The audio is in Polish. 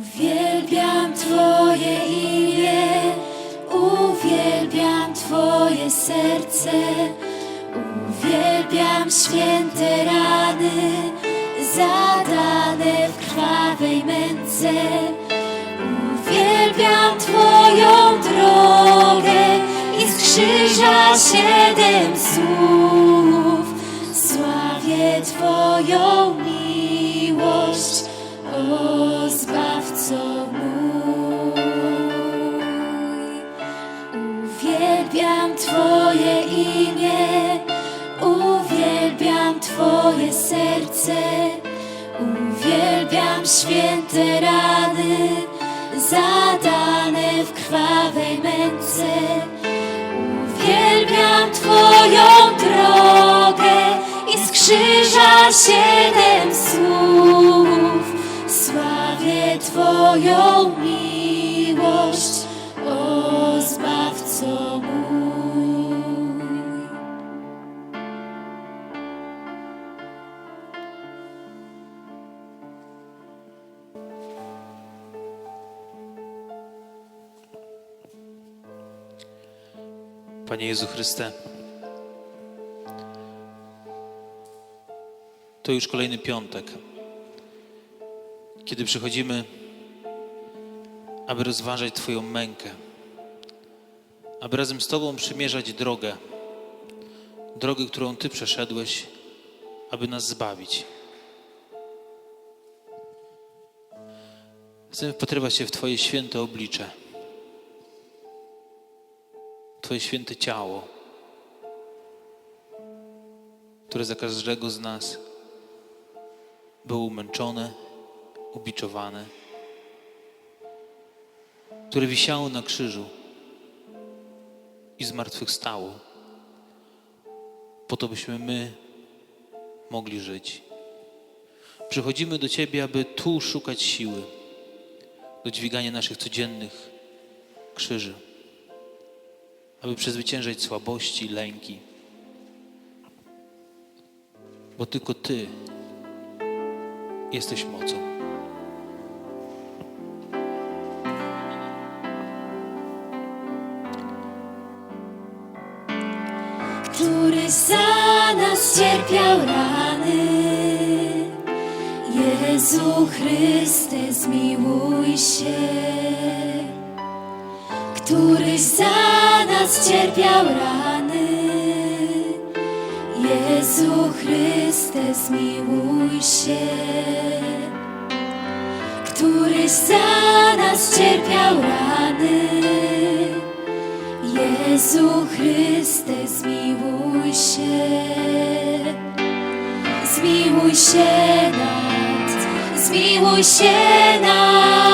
Uwielbiam Twoje imię, uwielbiam Twoje serce, uwielbiam święte rany zadane w krwawej męce. Uwielbiam Twoją drogę i z krzyża siedem słów. Sławię Twoją miłość, o Mój. Uwielbiam Twoje imię, uwielbiam Twoje serce, uwielbiam święte rany zadane w krwawej męce. Uwielbiam Twoją drogę i z krzyża siedem słów. Twoją miłość, o Zbawco mój. Panie Jezu Chryste, to już kolejny piątek, kiedy przychodzimy, aby rozważać Twoją mękę, aby razem z Tobą przymierzać drogę, drogę, którą Ty przeszedłeś, aby nas zbawić. Chcemy wpatrywać się w Twoje święte oblicze. Twoje święte ciało, które za każdego z nas było umęczone, ubiczowane, które wisiało na krzyżu i zmartwychwstało, po to byśmy my mogli żyć. Przychodzimy do Ciebie, aby tu szukać siły do dźwigania naszych codziennych krzyży aby przezwyciężać słabości, lęki. Bo tylko Ty jesteś mocą. Który za nas cierpiał rany. Jezu Chryste, zmiłuj się. Któryś za nas cierpiał rany. Jezu Chryste, zmiłuj się. Któryś za nas cierpiał rany. Jezu Chryste, zmiłuj się nad, zmiłuj się nad.